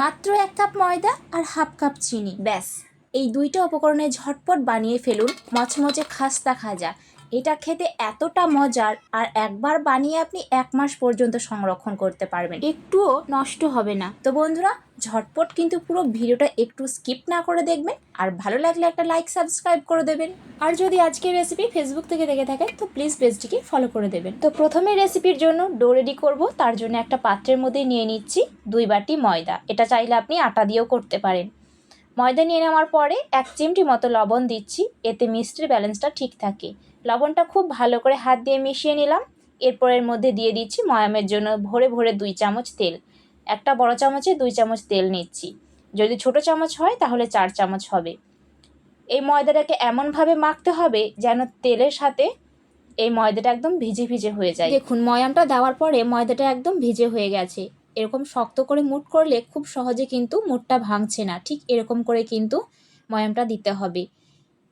মাত্র এক কাপ ময়দা আর হাফ কাপ চিনি। ব্যাস। এই দুইটা উপকরণে ঝটপট বানিয়ে ফেলুন। মচমচে খাস্তা খাজা। এটা খেতে এতটা মজার আর একবার বানিয়ে আপনি এক মাস পর্যন্ত সংরক্ষণ করতে পারবেন। একটুও নষ্ট হবে না। তো বন্ধুরা, ঝটপট কিন্তু পুরো ভিডিওটা একটু স্কিপ না করে দেখবেন আর ভালো লাগলে একটা লাইক, সাবস্ক্রাইব করে দেবেন। আর যদি আজকের রেসিপি ফেসবুক থেকে দেখে থাকেন, তো প্লিজ পেজটিকে ফলো করে দেবেন। তো প্রথমে রেসিপির জন্য ডো রেডি করব। তার জন্য একটা পাত্রের মধ্যে নিয়ে নিচ্ছি দুই বাটি ময়দা। এটা চাইলে আপনি আটা দিয়েও করতে পারেন। ময়দা নিয়ে নেওয়ার পরে এক চিমটি মতো লবণ দিচ্ছি, এতে মিষ্টির ব্যালেন্সটা ঠিক থাকে। লবণটা খুব ভালো করে হাত দিয়ে মিশিয়ে নিলাম, এরপর এর মধ্যে দিয়ে দিচ্ছি ময়ামের জন্য ভরে ভরে দুই চামচ তেল। একটা বড় চামচে দুই চামচ তেল নিচ্ছি। যদি ছোট চামচ হয়, তাহলে চার চামচ হবে। এই ময়দাটাকে এমনভাবে মাখতে হবে যেন তেলের সাথে এই ময়দাটা একদম ভিজে ভিজে হয়ে যায়। দেখুন, ময়ামটা দেওয়ার পরে ময়দাটা একদম ভিজে হয়ে গেছে। এরকম শক্ত করে মুট করলে খুব সহজে কিন্তু মুটটা ভাঙছে না। ঠিক এরকম করে কিন্তু ময়ামটা দিতে হবে।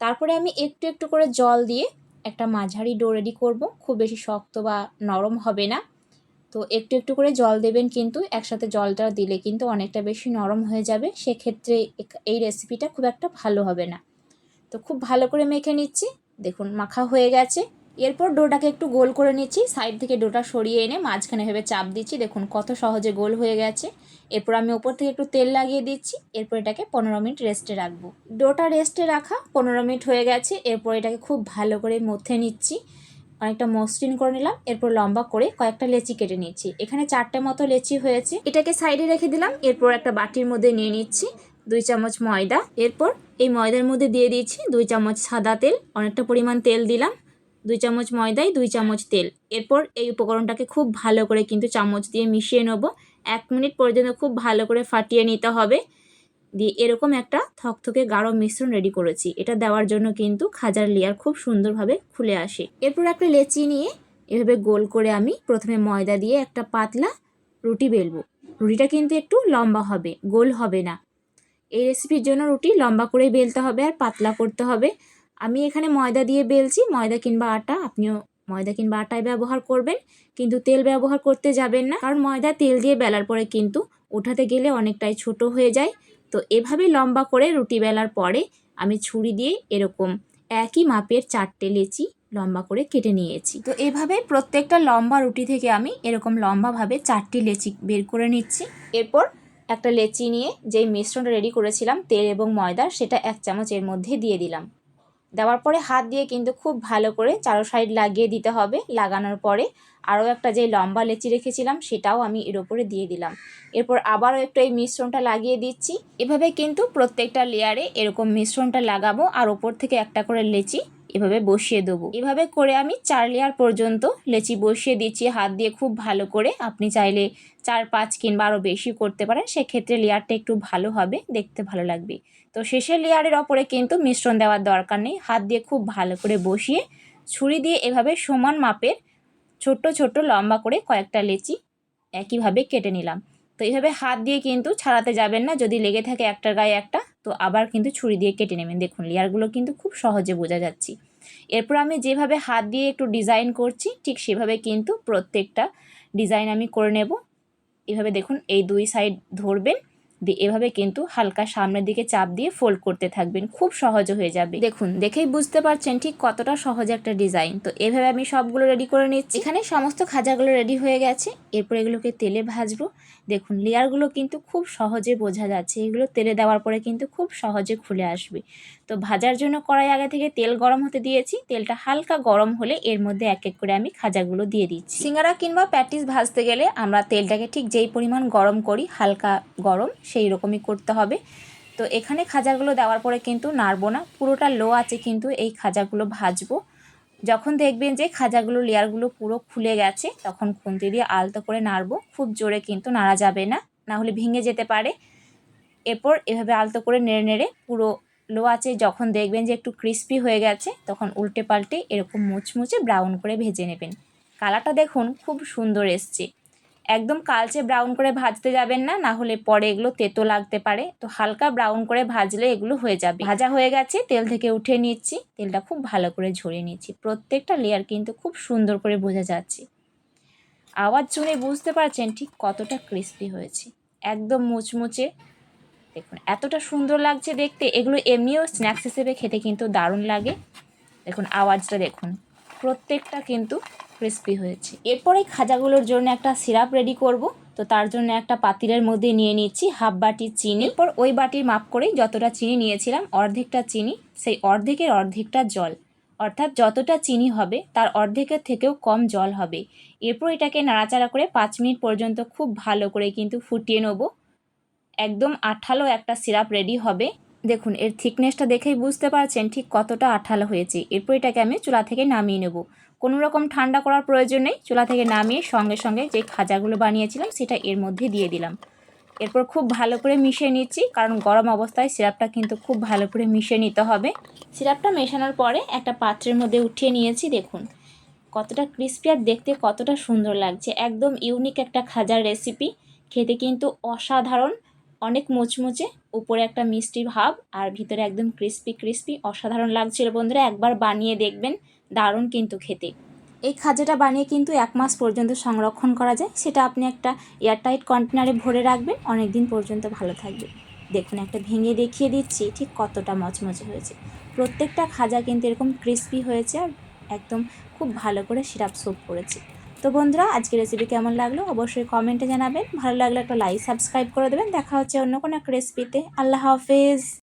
তারপরে আমি একটু একটু করে জল দিয়ে একটা মাঝারি ডো রেডি করব। খুব বেশি শক্ত বা নরম হবে না। তো একটু একটু করে জল দেবেন কিন্তু একসাথে জলটা দিলে কিন্তু অনেকটা বেশি নরম হয়ে যাবে। সেক্ষেত্রে এই রেসিপিটা খুব একটা ভালো হবে না। তো খুব ভালো করে মেখে নিচ্ছি। দেখুন মাখা হয়ে গেছে। এরপর ডোটাকে একটু গোল করে নিচ্ছি। সাইড থেকে ডোটা সরিয়ে এনে মাঝখানে ভেবে চাপ দিচ্ছি। দেখুন কত সহজে গোল হয়ে গেছে। এরপর আমি ওপর থেকে একটু তেল লাগিয়ে দিচ্ছি। এরপর এটাকে পনেরো মিনিট রেস্টে রাখব। ডোটা রেস্টে রাখা পনেরো মিনিট হয়ে গেছে। এরপর এটাকে খুব ভালো করে মথে নিচ্ছি। অনেকটা মসৃণ করে নিলাম। এরপর লম্বা করে কয়েকটা লেচি কেটে নিচ্ছি। এখানে চারটে মতো লেচি হয়েছে। এটাকে সাইডে রেখে দিলাম। এরপর একটা বাটির মধ্যে নিয়ে নিচ্ছি দুই চামচ ময়দা। এরপর এই ময়দার মধ্যে দিয়ে দিচ্ছি দুই চামচ সাদা তেল। অনেকটা পরিমাণ তেল দিলাম। দুই চামচ ময়দায় দুই চামচ তেল। এরপর এই উপকরণটাকে খুব ভালো করে কিন্তু চামচ দিয়ে মিশিয়ে নেব। এক মিনিট পর্যন্ত খুব ভালো করে ফাটিয়ে নিতে হবে। দিয়ে এরকম একটা থকথকে গাঢ় মিশ্রণ রেডি করেছি। এটা দেওয়ার জন্য কিন্তু খাজার লেয়ার খুব সুন্দরভাবে খুলে আসে। এরপর একটা লেচি নিয়ে এভাবে গোল করে আমি প্রথমে ময়দা দিয়ে একটা পাতলা রুটি বেলবো। রুটিটা কিন্তু একটু লম্বা হবে, গোল হবে না। এই রেসিপির জন্য রুটি লম্বা করে বেলতে হবে আর পাতলা করতে হবে। আমি এখানে ময়দা দিয়ে বেলছি, ময়দা কিংবা আটা, আপনিও ময়দা কিংবা আটায় ব্যবহার করবেন, কিন্তু তেল ব্যবহার করতে যাবেন না, কারণ ময়দা তেল দিয়ে বেলার পরে কিন্তু ওঠাতে গেলে অনেকটাই ছোট হয়ে যায়। তো এভাবে লম্বা করে রুটি বেলার পরে আমি ছুরি দিয়ে এরকম একই মাপের চারটে লেচি লম্বা করে কেটে নিয়েছি। তো এভাবে প্রত্যেকটা লম্বা রুটি থেকে আমি এরকম লম্বাভাবে চারটি লেচি বের করে নিচ্ছি। এরপর একটা লেচি নিয়ে যেই মিশ্রণটা রেডি করেছিলাম, তেল এবং ময়দা, সেটা এক চামচ এর মধ্যে দিয়ে দিলাম। দেওয়ার পরে হাত দিয়ে কিন্তু খুব ভালো করে চারো সাইড লাগিয়ে দিতে হবে। লাগানোর পরে আরও একটা যে লম্বা লেচি রেখেছিলাম, সেটাও আমি এর ওপরে দিয়ে দিলাম। এরপর আবারও একটু এই মিশ্রণটা লাগিয়ে দিচ্ছি। এভাবে কিন্তু প্রত্যেকটা লেয়ারে এরকম মিশ্রণটা লাগাবো আর ওপর থেকে একটা করে লেচি এভাবে বসিয়ে দেবো। এভাবে করে আমি চার লেয়ার পর্যন্ত লেচি বসিয়ে দিচ্ছি। হাত দিয়ে খুব ভালো করে। আপনি চাইলে চার, পাঁচ কিংবা আরও বেশি করতে পারেন। সেক্ষেত্রে লেয়ারটা একটু ভালো হবে, দেখতে ভালো লাগবে। তো শেষের লেয়ারের ওপরে কিন্তু মিশ্রণ দেওয়ার দরকার নেই। হাত দিয়ে খুব ভালো করে বসিয়ে ছুরি দিয়ে এভাবে সমান মাপের ছোট্ট ছোট্ট, লম্বা করে কয়েকটা লেচি একইভাবে কেটে নিলাম। তো এইভাবে হাত দিয়ে কিন্তু ছাড়াতে যাবেন না। যদি লেগে থাকে একটার গায়ে একটা তো আবার কিন্তু ছুরি দিয়ে কেটে নেবেন। দেখুন, লেয়ারগুলো কিন্তু খুব সহজে বোঝা যাচ্ছে। এরপর আমি যেভাবে হাত দিয়ে একটু ডিজাইন করছি, ঠিক সেভাবে কিন্তু প্রত্যেকটা ডিজাইন আমি করে নেব। এভাবে দেখুন, এই দুই সাইড ধরবেন। দিয়ে এভাবে কিন্তু হালকা সামনের দিকে চাপ দিয়ে ফোল্ড করতে থাকবেন। খুব সহজ হয়ে যাবে। দেখুন, দেখেই বুঝতে পারছেন ঠিক কতটা সহজ একটা ডিজাইন তো এভাবে আমি সবগুলো রেডি করে নিচ্ছি। এখানে সমস্ত খাজাগুলো রেডি হয়ে গেছে। এরপর এগুলোকে তেলে ভাজবো। দেখুন লেয়ারগুলো কিন্তু খুব সহজে বোঝা যাচ্ছে। এগুলো তেলে দেওয়ার পরে কিন্তু খুব সহজে খুলে আসবে। তো ভাজার জন্য কড়াই আগে থেকে তেল গরম হতে দিয়েছি। তেলটা হালকা গরম হলে এর মধ্যে এক এক করে আমি খাজাগুলো দিয়ে দিচ্ছি। সিঙ্গারা কিংবা প্যাটিস ভাজতে গেলে আমরা তেলটাকে ঠিক যেই পরিমাণ গরম করি, হালকা গরম, সেই রকমই করতে হবে। তো এখানে খাজাগুলো দেওয়ার পরে কিন্তু নাড়বো না, পুরোটা লো আছে কিন্তু এই খাজাগুলো ভাজবো। যখন দেখবেন যে খাজাগুলো লেয়ারগুলো পুরো খুলে গেছে, তখন খুন্তি দিয়ে আলতো করে নাড়বো। খুব জোরে কিন্তু নাড়া যাবে না না হলে ভেঙে যেতে পারে। এরপর এভাবে আলতো করে নেড়ে নেড়ে পুরো লো আছে, যখন দেখবেন যে একটু ক্রিস্পি হয়ে গেছে, তখন উল্টে পাল্টে এরকম মুচমুচে ব্রাউন করে ভেজে নেবেন। কালারটা দেখুন খুব সুন্দর এসছে। একদম কালচে ব্রাউন করে ভাজতে যাবেন না না হলে পরে এগুলো তেতো লাগতে পারে। তো হালকা ব্রাউন করে ভাজলে এগুলো হয়ে যাবে। ভাজা হয়ে গেছে, তেল থেকে উঠে নিচ্ছি। তেলটা খুব ভালো করে ঝরিয়ে নিচ্ছি। প্রত্যেকটা লেয়ার কিন্তু খুব সুন্দর করে বোঝা যাচ্ছে। আওয়াজ শুনে বুঝতে পারছেন ঠিক কতটা ক্রিস্পি হয়েছে। একদম মুচমুচে দেখুন, এতটা সুন্দর লাগছে দেখতে। এগুলো এমনিও স্ন্যাক্স হিসেবে খেতে কিন্তু দারুণ লাগে। দেখুন, আওয়াজটা দেখুন, প্রত্যেকটা কিন্তু ক্রিস্পি হয়েছে। এরপর খাজাগুলোর জন্য একটা সিরাপ রেডি করব। তো তার জন্য একটা পাতিলের মধ্যে নিয়ে নিচ্ছি হাফ বাটি চিনি। এরপর ওই বাটির মাপ করেই যতটা চিনি নিয়েছিলাম, অর্ধেকটা চিনি, সেই অর্ধেকের অর্ধেকটা জল। অর্থাৎ যতটা চিনি হবে, তার অর্ধেকের থেকেও কম জল হবে। এরপর এটাকে নাড়াচাড়া করে পাঁচ মিনিট পর্যন্ত খুব ভালো করে কিন্তু ফুটিয়ে নেব। একদম আঠালো একটা সিরাপ রেডি হবে। দেখুন, এর থিকনেসটা দেখেই বুঝতে পারছেন ঠিক কতটা আঠালো হয়েছে। এরপর এটাকে আমি চুলা থেকে নামিয়ে নেব। কোনো রকম ঠান্ডা করার প্রয়োজন নেই। চুলা থেকে নামিয়ে সঙ্গে সঙ্গে যে খাজাগুলো বানিয়েছিলাম, সেটা এর মধ্যে দিয়ে দিলাম। এরপর খুব ভালো করে মিশিয়ে নিচ্ছি, কারণ গরম অবস্থায় সিরাপটা কিন্তু খুব ভালো করে মিশিয়ে নিতে হবে। সিরাপটা মেশানোর পরে একটা পাত্রের মধ্যে উঠিয়ে নিয়েছি, দেখুন। কতটা ক্রিস্পি আর দেখতে কতটা সুন্দর লাগছে। একদম ইউনিক একটা খাজার রেসিপি খেতে কিন্তু অসাধারণ। অনেক মুচমুচে, উপরে একটা মিষ্টি ভাব আর ভিতরে একদম ক্রিস্পি ক্রিস্পি অসাধারণ লাগছিল বন্ধুরা, একবার বানিয়ে দেখবেন, দারুণ কিন্তু খেতে। এই খাজাটা বানিয়ে কিন্তু এক মাস পর্যন্ত সংরক্ষণ করা যায়, সেটা আপনি একটা এয়ারটাইট কন্টেনারে ভরে রাখবেন অনেক দিন পর্যন্ত ভালো থাকবে। দেখুন, একটা ভেঙে দেখিয়ে দিচ্ছি, ঠিক কতটা মচমচে হয়েছে। প্রত্যেকটা খাজা কিন্তু এরকম ক্রিস্পি হয়েছে আর একদম খুব ভালো করে সিরাপ সোপ করেছে। তো বন্ধুরা আজকে রেসিপি কেমন লাগল অবশ্যই কমেন্টে জানাবেন। ভালো লাগলে একটা লাইক সাবস্ক্রাইব করে দেবেন। দেখা হচ্ছে অন্য কোনো একটা রেসিপিতে আল্লাহ হাফেজ।